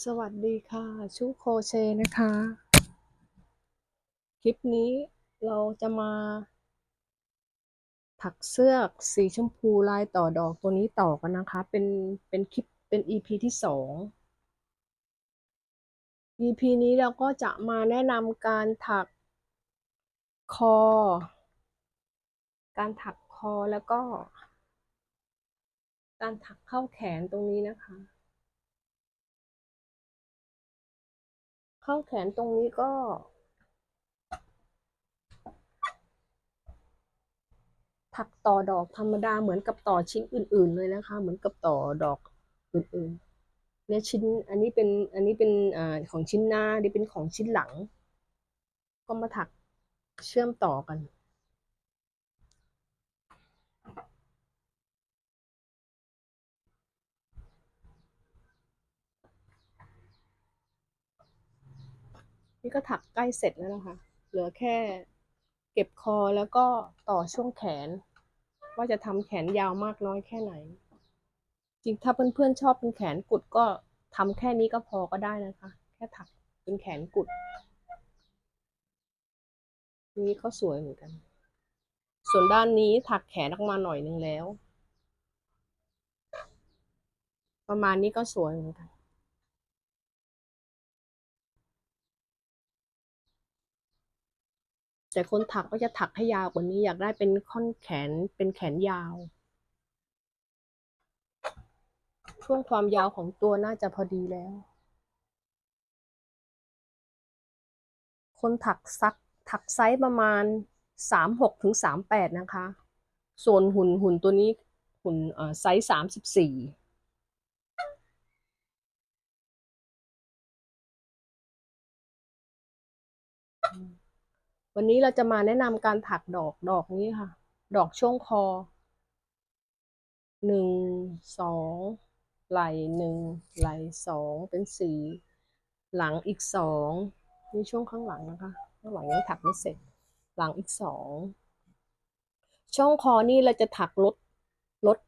สวัสดีค่ะชูโคเชนะคะ คลิปนี้เราจะมา ถักเสื้อสีชมพูลายต่อดอกตัวนี้ต่อกันนะคะ เป็นเป็นคลิปเป็น EP ที่สอง EP นี้เราก็จะมาแนะนำการถักคอ การถักคอแล้วก็ การถักเข้าแขนตรงนี้นะคะ ข้าแขนตรงนี้ก็ ถักต่อดอกธรรมดาเหมือนกับต่อชิ้นอื่น ๆ เลยนะคะ เหมือนกับต่อดอกอื่นๆเนี่ยชิ้นอันนี้เป็นอันนี้เป็นอ่าของชิ้นหน้านี่เป็นของชิ้นหลัง ก็มาถักเชื่อมต่อกัน นี่ก็ถักใกล้เสร็จแล้วนะคะ เหลือแค่เก็บคอแล้วก็ต่อช่วงแขน ว่าจะทำแขนยาวมากน้อยแค่ไหน จริงถ้าเพื่อนๆชอบเป็นแขนกุดก็ทำแค่นี้ก็พอก็ได้นะคะ แค่ถักเป็นแขนกุด นี้ก็สวยเหมือนกัน ส่วนด้านนี้ถักแขนออกมาหน่อยนึงแล้ว ประมาณนี้ก็สวยเหมือนกัน แต่คนถักก็จะถักให้ยาวกว่านี้อยากได้เป็นค่อนแขนเป็นแขนยาว ช่วงความยาวของตัวน่าจะพอดีแล้ว คนถักซักถักไซส์ประมาณสามหกถึงสามแปดนะคะ ส่วนหุ่นหุ่นตัวนี้หุ่นไซส์สามสิบสี่ วันนี้เราจะมาแนะนำการถักดอกดอกนี้ค่ะ ดอกช่วงคอหนึ่งสองไหลหนึ่งไหลสองเป็นสี่หลังอีกสองนี่ช่วงข้างหลังนะคะ ข้างหลังยังถักไม่เสร็จ หลังอีกสองช่องคอนี่เราจะถักลดลด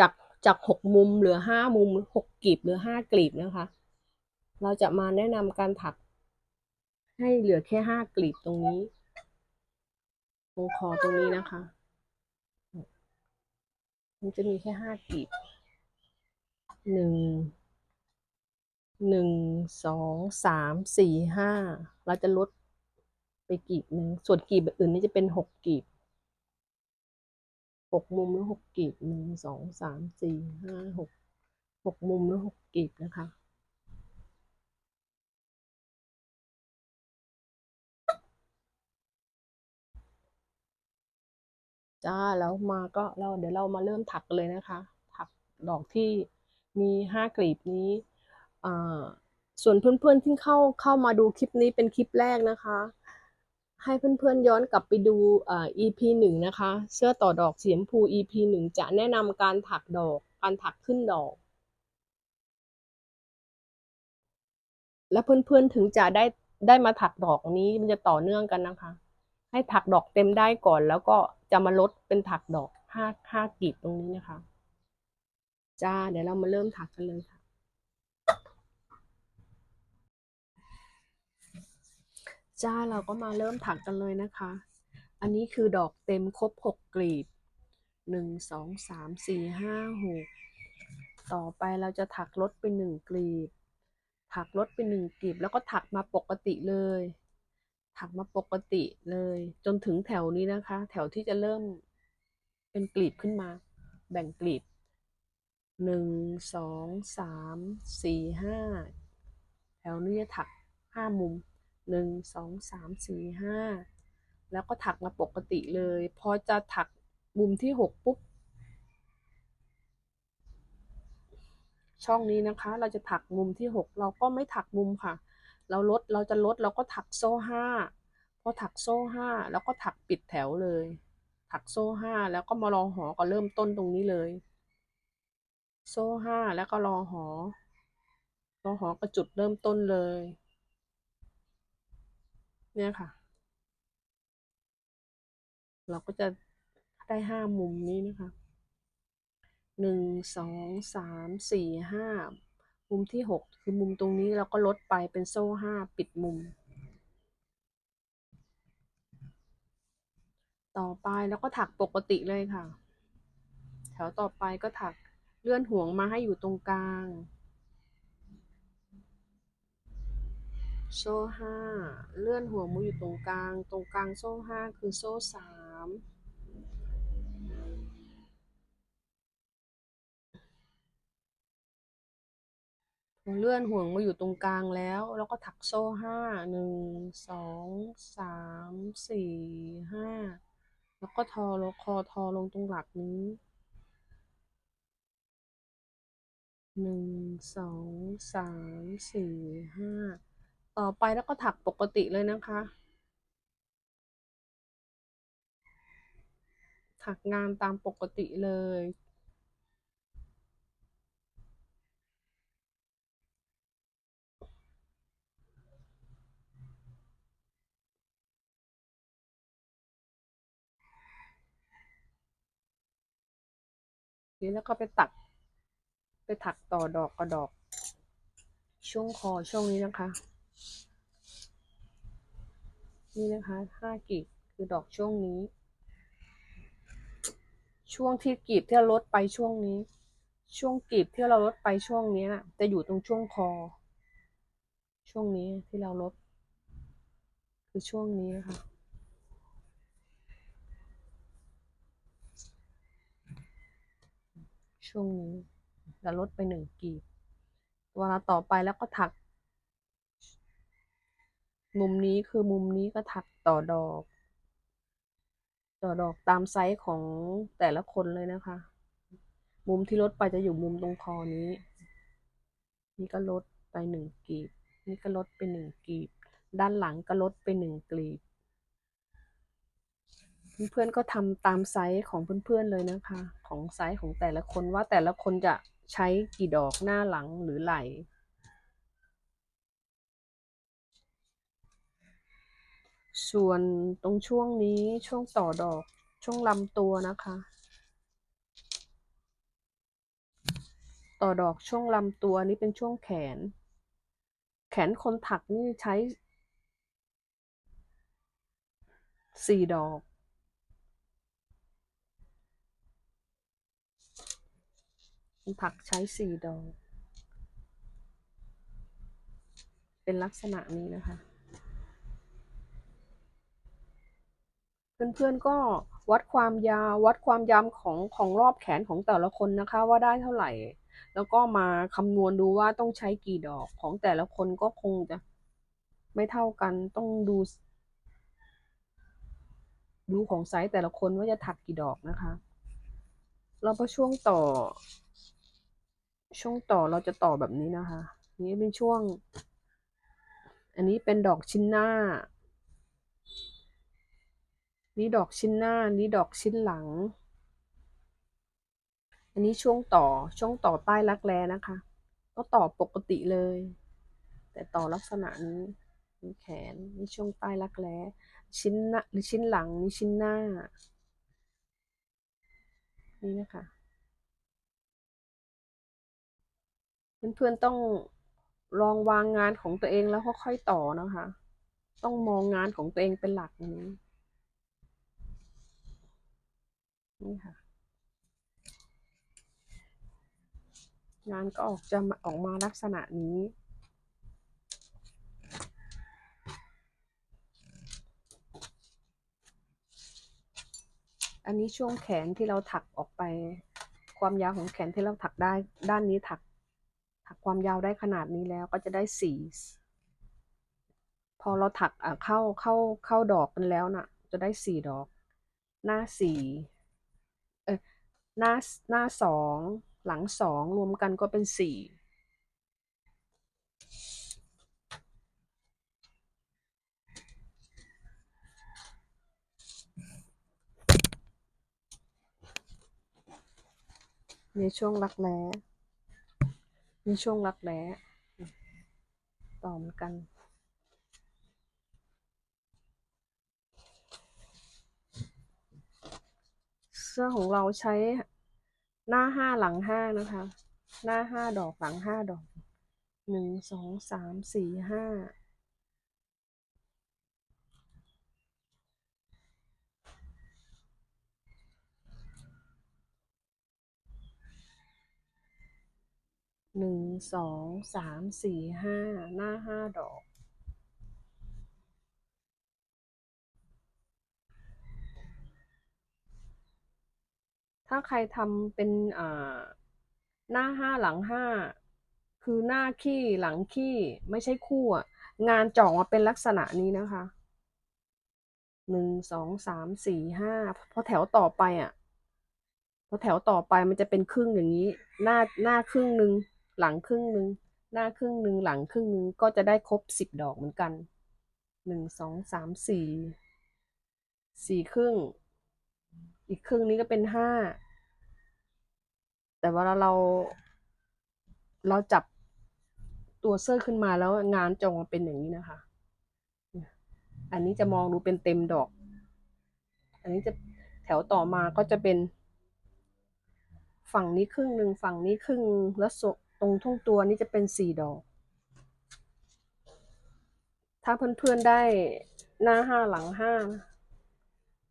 จากจากหกมุมเหลือห้ามุมหกกลีบเหลือห้ากลีบนะคะ เราจะมาแนะนำการถัก ให้เหลือแค่ห้ากลีบตรงนี้ ตรงคอตรงนี้นะคะ มันจะมีแค่ห้ากีบหนึ่งหนึ่งสองสามสี่ห้าเราจะลดไปกีบหนึ่งส่วนกีบอื่นนี่จะเป็นหกกีบหกมุมหรือหกกีบหนึ่งสองสามสี่ห้าหกหกมุมหรือหกกีบนะคะ จ้าแล้วมาก็เราเดี๋ยวเรามาเริ่มถักเลยนะคะ ถักดอกที่มีห้ากลีบนี้ส่วนเพื่อนๆที่เข้าเข้ามาดูคลิปนี้เป็นคลิปแรกนะคะ ให้เพื่อนๆย้อนกลับไปดูอ่า EP หนึ่งนะคะ เสื้อต่อดอกสีชมพู EP หนึ่งจะแนะนำการถักดอก การถักขึ้นดอก และเพื่อนๆถึงจะได้ได้มาถักดอกนี้มันจะต่อเนื่องกันนะคะ ให้ถักดอกเต็มได้ก่อน แล้วก็จะมาลดเป็นถักดอกห้าห้ากลีบตรงนี้นะคะ จ้า เดี๋ยวเรามาเริ่มถักกันเลยค่ะ จ้าเราก็มาเริ่มถักกันเลยนะคะ อันนี้คือดอกเต็มครบหกกลีบหนึ่งสองสามสี่ห้าหกต่อไปเราจะถักลดไปหนึ่งกลีบ ถักลดไปหนึ่งกลีบ แล้วก็ถักมาปกติเลย ถักมาปกติเลย จนถึงแถวนี้นะคะ แถวที่จะเริ่มเป็นกลีบขึ้นมา แบ่งกลีบหนึ่งสองสามสี่ห้าแถวนี้จะถักห้ามุมหนึ่งสองสามสี่ห้าแล้วก็ถักมาปกติเลย พอจะถักมุมที่หกปุ๊บ ช่องนี้นะคะ เราจะถักมุมที่หกเราก็ไม่ถักมุมค่ะ เราลดเราจะลดเราก็ถักโซ่ห้าพอถักโซ่ห้าแล้วก็ถักปิดแถวเลย ถักโซ่ห้าแล้วก็มารอหอก็เริ่มต้นตรงนี้เลย โซ่ห้าแล้วก็รอหอ รอหอก็จุดเริ่มต้นเลย เนี่ยค่ะ เราก็จะได้ห้ามุมนี้นะคะหนึ่งสองสามสี่ห้า มุมที่หกคือมุมตรงนี้เราก็ลดไปเป็นโซ่ห้าปิดมุม ต่อไปแล้วก็ถักปกติเลยค่ะ แถวต่อไปก็ถักเลื่อนห่วงมาให้อยู่ตรงกลาง โซ่ห้าเลื่อนห่วงมาอยู่ตรงกลาง ตรงกลางโซ่ห้าคือโซ่สาม เลื่อนห่วงมาอยู่ตรงกลางแล้ว แล้วก็ถักโซ่ห้าหนึ่งสองสามสี่ห้าแล้วก็ทอลงคอทอลงตรงหลักนี้หนึ่งสองสามสี่ห้าต่อไปแล้วก็ถักปกติเลยนะคะ ถักงานตามปกติเลย นี่แล้วก็ไปตัก ไปถักต่อดอกกระดอก ช่วงคอช่วงนี้นะคะ นี่นะคะห้ากีบคือดอกช่วงนี้ ช่วงที่กีบที่เราลดไปช่วงนี้ ช่วงกีบที่เราลดไปช่วงนี้น่ะจะอยู่ตรงช่วงคอ ช่วงนี้ที่เราลด คือช่วงนี้นะคะ ช่วงนี้เราลดไปหนึ่งกลีบเวลาต่อไปแล้วก็ถัก มุมนี้คือมุมนี้ก็ถักต่อดอก ต่อดอกตามไซส์ของแต่ละคนเลยนะคะ มุมที่ลดไปจะอยู่มุมตรงคอนี้ นี่ก็ลดไปหนึ่งกลีบ นี่ก็ลดไปหนึ่งกลีบ ด้านหลังก็ลดไปหนึ่งกลีบ เพื่อนๆก็ทำตามไซส์ของเพื่อนๆเลยนะคะ ของไซส์ของแต่ละคนว่าแต่ละคนจะใช้กี่ดอกหน้าหลังหรือไหล่ส่วนตรงช่วงนี้ช่วงต่อดอกช่วงลำตัวนะคะ ต่อดอกช่วงลำตัวนี้เป็นช่วงแขน แขนคนถักนี่ใช้สี่ดอก คนถักใช้สี่ดอก เป็นลักษณะนี้นะคะ เพื่อนๆก็วัดความยาววัดความยาวของของรอบแขนของแต่ละคนนะคะ ว่าได้เท่าไหร่ แล้วก็มาคำนวณดูว่าต้องใช้กี่ดอกของแต่ละคนก็คงจะไม่เท่ากันต้องดูดูของไซส์แต่ละคนว่าจะถักกี่ดอกนะคะแล้วพอช่วงต่อ ช่วงต่อเราจะต่อแบบนี้นะคะ นี่เป็นช่วง อันนี้เป็นดอกชิ้นหน้า นี่ดอกชิ้นหน้า นี่ดอกชิ้นหลัง อันนี้ช่วงต่อช่วงต่อใต้รักแร้นะคะ ก็ต่อปกติเลย แต่ต่อลักษณะนี้นี่แขนนี่ช่วงใต้รักแร้ชิ้นหน้าหรือชิ้นหลังนี่ชิ้นหน้า นี่นะคะ เพื่อนๆต้องลองวางงานของตัวเองแล้วค่อยๆต่อนะคะ ต้องมองงานของตัวเองเป็นหลักนี้นี่ค่ะ งานก็ออกจะออกมาลักษณะนี้อันนี้ช่วงแขนที่เราถักออกไป ความยาวของแขนที่เราถักได้ ด้านนี้ถัก ถักความยาวได้ขนาดนี้แล้วก็จะได้สี่พอเราถักเข้าเข้าเข้าดอกกันแล้วน่ะ จะได้สี่ดอก หน้าสี่เออหน้าหน้าสองหลังสองรวมกันก็เป็นสี่ในช่วงรักแร้ นช่วงรักแร้ต่อเหมือนกัน เสื้อของเราใช้หน้าห้าหลังห้านะคะ หน้าห้าดอกหลังห้าดอกหนึ่งสองสามสี่ห้า หนึ่งสองสามสี่ห้าหน้าห้าดอก ถ้าใครทำเป็นอ่าหน้าห้าหลังห้าคือหน้าขี้หลังขี้ไม่ใช่คู่อะงานจ่องมาเป็นลักษณะนี้นะคะหนึ่งสองสามสี่ห้าพอแถวต่อไปอะพอแถวต่อไปมันจะเป็นครึ่งอย่างนี้ หน้าหน้าครึ่งหนึ่ง หลังครึ่งหนึ่งหน้าครึ่งหนึ่งหลังครึ่งหนึ่งก็จะได้ครบสิบดอกเหมือนกันหนึ่งสองสามสี่สี่ครึ่ง อีกครึ่งนี้ก็เป็นห้าแต่วลาเราเราจับตัวเสื้อขึ้นมาแล้วงานจงเป็นอย่างนี้นะคะ อันนี้จะมองดูเป็นเต็มดอก อันนี้จะแถวต่อมาก็จะเป็น ฝั่งนี้ครึ่งหนึ่งฝั่งนี้ครึ่งแล้วโซ ตรงทุ่งตัวนี้จะเป็นสี่ดอก ถ้าเพื่อนๆได้หน้าห้าหลังห้า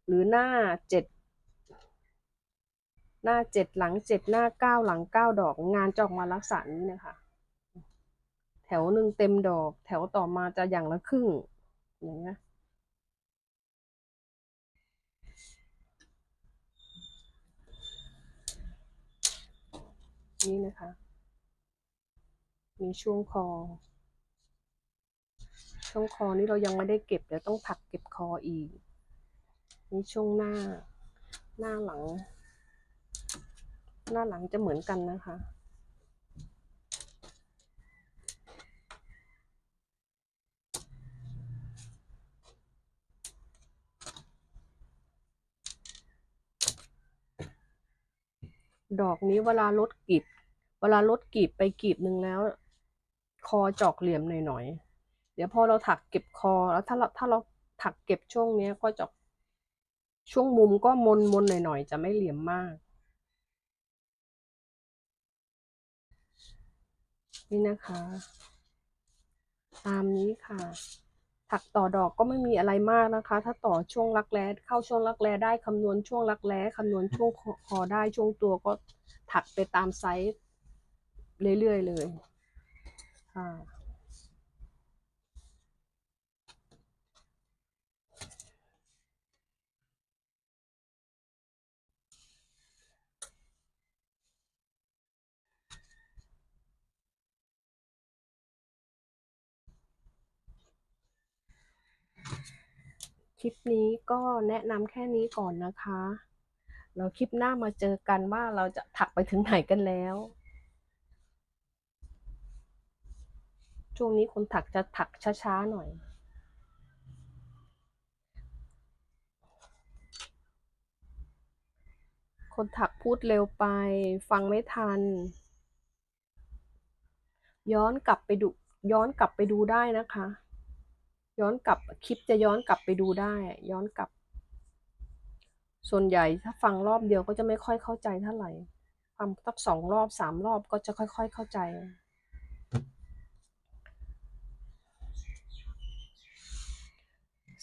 หรือหน้าเจ็ดหน้าเจ็ดหลังเจ็ดหน้าเก้าหลังเก้าดอก งานจออกมาลักษณะนี้นะคะ แถวหนึ่งเต็มดอก แถวต่อมาจะอย่างละครึ่งอย่างเงี้ยนี่นะคะ มีช่วงคอ ช่วงคอนี้เรายังไม่ได้เก็บเดี๋ยวต้องถักเก็บคออีก นี่ช่วงหน้า หน้าหลัง หน้าหลังจะเหมือนกันนะคะดอกนี้เวลาลดกลีบ เวลาลดกลีบไปกลีบหนึ่งแล้ว คอจอกเหลี่ยมหน่อยๆ เดี๋ยวพอเราถักเก็บคอแล้วถ้าเราถ้าเราถักเก็บช่วงเนี้ยก็จะช่วงมุมก็มนมนหน่อยๆ จะไม่เหลี่ยมมาก นี่นะคะ ตามนี้ค่ะ ถักต่อดอกก็ไม่มีอะไรมากนะคะ ถ้าต่อช่วงรักแร้เข้าช่วงรักแร้ได้คำนวณช่วงรักแร้คำนวณช่วงคอได้ช่วงตัวก็ถักไปตามไซส์เรื่อยๆเลย ค่ะ คลิปนี้ก็แนะนำแค่นี้ก่อนนะคะ เราคลิปหน้ามาเจอกันว่าเราจะถักไปถึงไหนกันแล้ว ช่วงนี้คนถักจะถักช้าๆหน่อย คนถักพูดเร็วไป ฟังไม่ทัน ย้อนกลับไปดู ย้อนกลับไปดูได้นะคะ ย้อนกลับคลิปจะย้อนกลับไปดูได้ ย้อนกลับ ส่วนใหญ่ถ้าฟังรอบเดียวก็จะไม่ค่อยเข้าใจเท่าไหร่ฟังสักสองรอบสามรอบก็จะค่อย ๆ เข้าใจ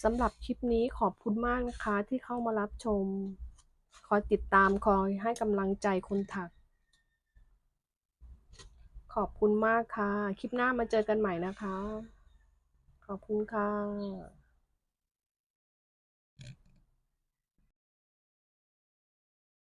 สำหรับคลิปนี้ขอบคุณมากนะคะที่เข้ามารับชม คอยติดตามคอยให้กำลังใจคนถัก ขอบคุณมากค่ะ คลิปหน้ามาเจอกันใหม่นะคะ ขอบคุณค่ะ